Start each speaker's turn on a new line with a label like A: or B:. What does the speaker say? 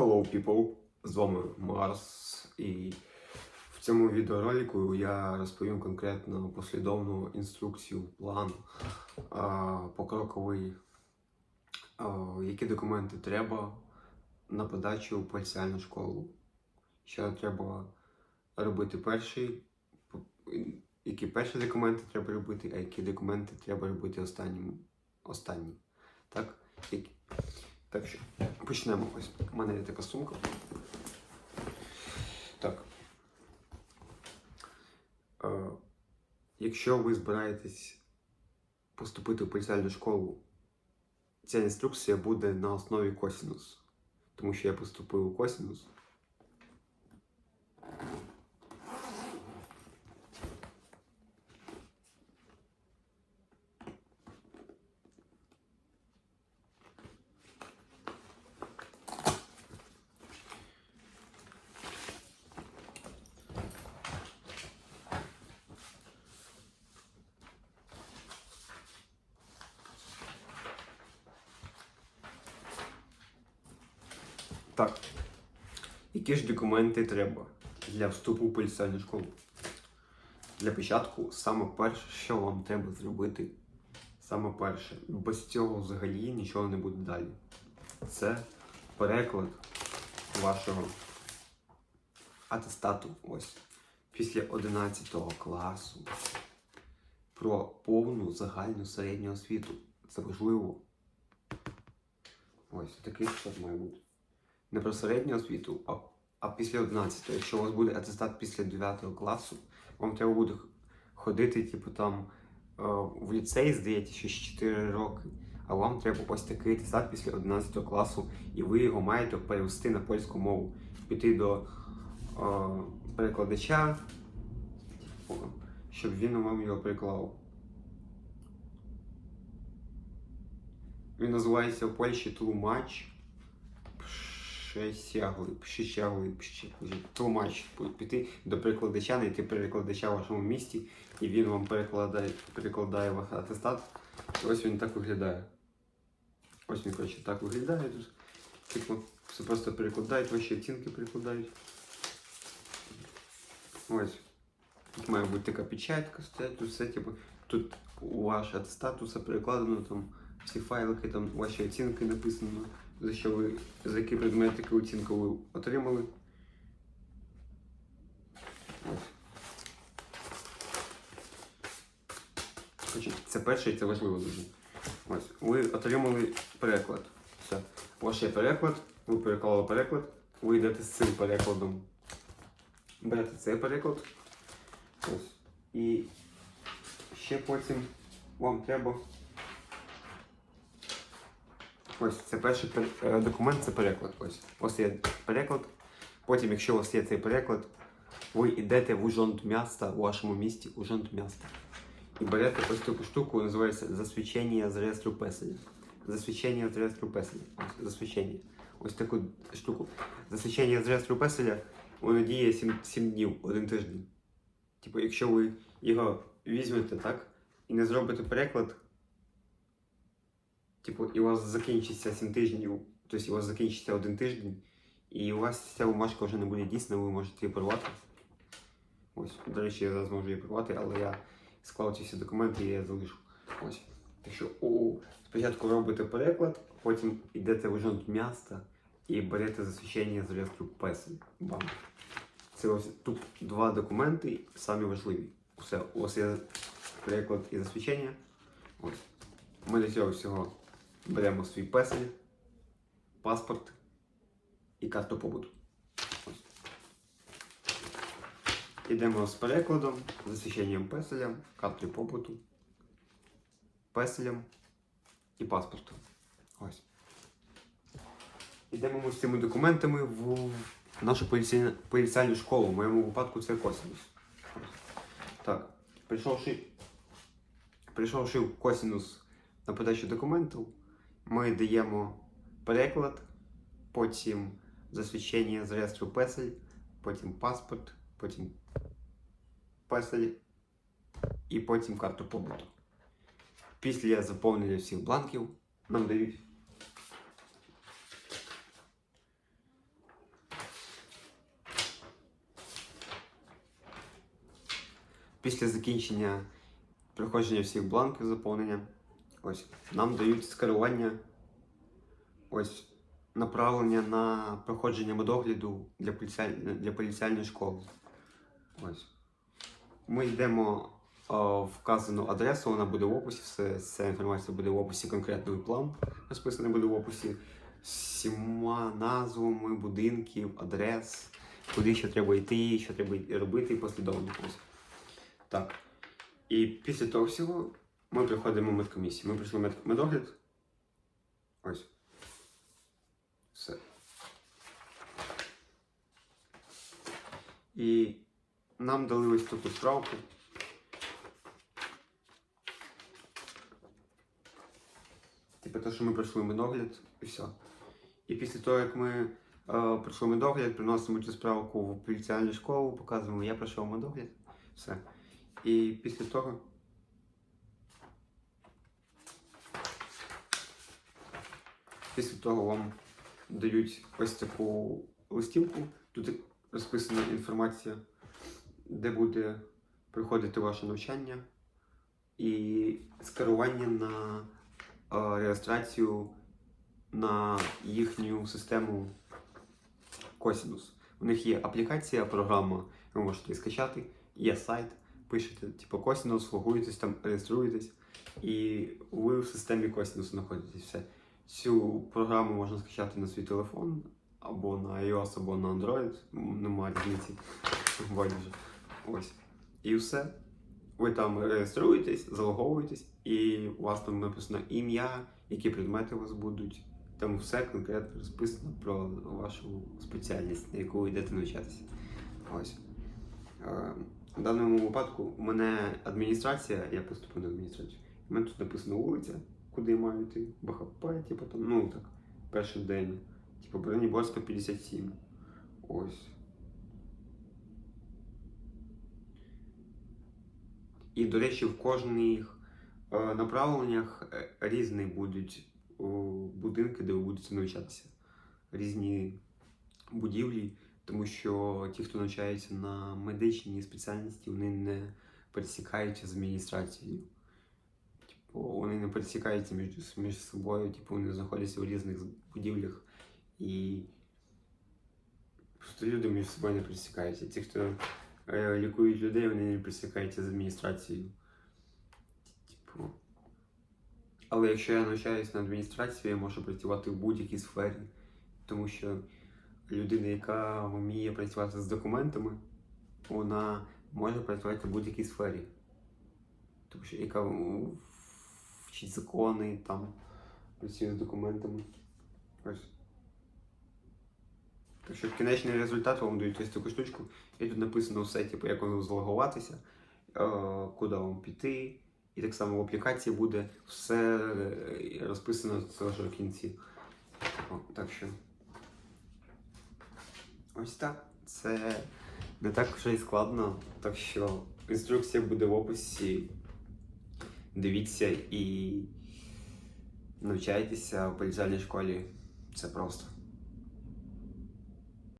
A: Hello people! З вами Марс і в цьому відеоролику я розповім конкретно послідовну інструкцію, план покроковий, які документи треба на подачу в поліціальну школу. Що треба робити перший, які перші документи треба робити, а які документи треба робити останнім. Так? Так що почнемо. Ось у мене є така сумка. Так. Е, якщо ви збираєтесь поступити в поліціальну школу, ця інструкція буде на основі косінус. Тому що я поступив у косінус. Так. Які ж документи треба для вступу в поліціальну школу? Для початку, саме перше, що вам треба зробити, саме перше, без цього взагалі нічого не буде далі. Це переклад вашого атестату ось після 11 класу про повну загальну середню освіту. Це важливо. Ось такий штат має бути не про середню освіту, а, а після 11. Якщо у вас буде атестат після 9 класу, вам треба буде ходити, типу там е, в ліцей, здається, ще 4 роки. А вам треба ось такий атестат після 11 класу, і ви його маєте перевести на польську мову, піти до е, перекладача, щоб він вам його переклав. Він називається в Польщі тлумач. Пшесяглий, пшесяглий, пшесяглий, тлумач. Піти до перекладача, знайти перекладача в вашому місті, і він вам перекладає, перекладає ваш атестат. Ось він так виглядає. Ось він, коротше, так виглядає тут. Типу, все просто перекладають, ваші оцінки перекладають. Ось. Тут має бути така печатка, стоять, тут все, типу, тут ваш атестат, тут все перекладено, там всі файлики, там ваші оцінки написано, за що ви, за які предмети, оцінку ви отримали. Це перше і це важливо дуже. Ось. Ви отримали переклад. Все. У вас є переклад, ви переклали переклад, ви йдете з цим перекладом. Берете цей переклад. Ось. І ще потім вам треба. Ось це перший пер- е, документ, це переклад. Ось. Вас є переклад. Потім, якщо у вас є цей переклад, ви йдете в ужонт міста, у вашому місті ужонт міста. І берете ось таку штуку, називається засвідчення з реєстру песеля. Засвідчення з реєстру песеля. Ось засвідчення. Ось таку штуку. Засвідчення з реєстру песеля, воно діє 7, 7 днів, один тиждень. Типу, якщо ви його візьмете, так, і не зробите переклад, типу, і у вас закінчиться 7 тижнів, тобто у вас закінчиться один тиждень, і у вас ця бумажка вже не буде дійсна, ви можете її порвати. Ось, до речі, я зараз можу її порвати, але я склав ці всі документи і я залишу. Ось. Так що у, спочатку робите переклад, потім йдете в жонт міста і берете засвідчення з реєстру. Бам. Це ось тут два документи, самі важливі. Все, у вас є переклад і засвідчення. Ось. Ми для цього всього беремо свій песель, паспорт і карту побуту. Ось. Ідемо з перекладом, засвідченням песеля, картою побуту, песелем і паспортом. Ось. Ідемо ми з цими документами в нашу поліціальну школу. В моєму випадку це косинус. Так, прийшовши, прийшовши в косинус на подачу документів, ми даємо приклад, потім засвідчення з реєстру песель, потім паспорт, потім песель і потім карту побуту. Після заповнення всіх бланків нам дають. Після закінчення проходження всіх бланків заповнення ось нам дають скерування, ось направлення на проходження медогляду для, поліціаль... для поліціальної школи. Ось. Ми йдемо в вказану адресу, вона буде в описі, все, вся інформація буде в описі, конкретний план розписаний буде в описі всіма назвами будинків, адрес, куди ще треба йти, що треба робити і послідовно. Ось. Так. І після того всього ми приходимо в медкомісію. Ми прийшли в мед- медогляд. Ось. Все. І нам дали ось таку справку. Типу те, що ми пройшли медогляд, і все. І після того, як ми е, пройшли медогляд, приносимо цю справку в поліціальну школу, показуємо, я пройшов медогляд, все. І після того. Після того вам дають ось таку листівку. Тут розписана інформація, де буде проходити ваше навчання і скерування на е, реєстрацію на їхню систему Cosinus. У них є аплікація, програма, ви можете її скачати, є сайт, пишете, типу Cosinus, логуєтесь там, реєструєтесь, і ви в системі Cosinus знаходитесь. Все. Цю програму можна скачати на свій телефон, або на iOS, або на Android, немає різниці. Байдуже. Ось. І все. Ви там реєструєтесь, залоговуєтесь, і у вас там написано ім'я, які предмети у вас будуть. Там все конкретно розписано про вашу спеціальність, на яку йдете навчатися. Ось. Е, В даному випадку у мене адміністрація, я поступив на адміністрацію. У мене тут написано вулиця, куди маю йти, БХП, типу ну так, перший день. Типу Бронеборська 57. Ось. І, до речі, в кожних е, направленнях е, різні будуть будинки, де ви будете навчатися. Різні будівлі, тому що ті, хто навчається на медичній спеціальності, вони не пересікаються з адміністрацією. Типу, вони не пересікаються між, між собою, типу, вони знаходяться у різних будівлях і просто люди між собою не пересікаються. Ті, хто е, лікують людей, вони не пересікаються з адміністрацією. Типу. Але якщо я навчаюся на адміністрації, я можу працювати в будь-якій сфері, тому що людина, яка вміє працювати з документами, вона може працювати в будь-якій сфері. Тому що яка м, закони, там працює з документами. Ось. Так що кінечний результат вам дають ось таку штучку. І тут написано все, типу, як воно злогуватися, е, куди вам піти. І так само в аплікації буде все е, розписано теж в кінці. Так що. Ось так. Це не так вже і складно. Так що інструкція буде в описі. Дивіться і навчайтеся у поліціальній школі. Це просто.